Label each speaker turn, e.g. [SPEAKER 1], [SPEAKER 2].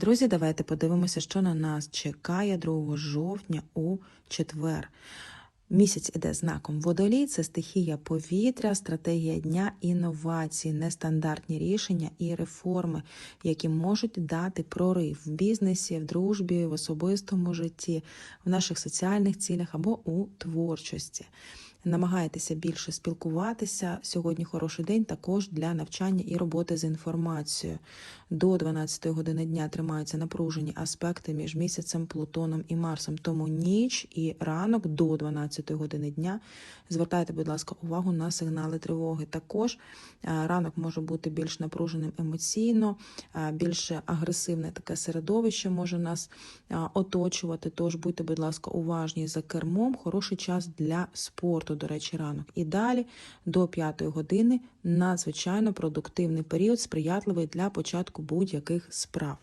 [SPEAKER 1] Друзі, давайте подивимося, що на нас чекає 2 жовтня у четвер. Місяць іде знаком водолій, це стихія повітря, стратегія дня, інновації, нестандартні рішення і реформи, які можуть дати прорив в бізнесі, в дружбі, в особистому житті, в наших соціальних цілях або у творчості. Намагайтеся більше спілкуватися. Сьогодні хороший день також для навчання і роботи з інформацією. До 12 години дня тримаються напружені аспекти між місяцем, Плутоном і Марсом. Тому ніч і ранок до 12 години дня. Звертайте, будь ласка, увагу на сигнали тривоги. Також е, ранок може бути більш напруженим емоційно, е, більш агресивне таке середовище може нас е, оточувати. Тож будьте, будь ласка, уважні за кермом. Хороший час для спорту, до речі, ранок. І далі до п'ятої години надзвичайно продуктивний період, сприятливий для початку будь-яких справ.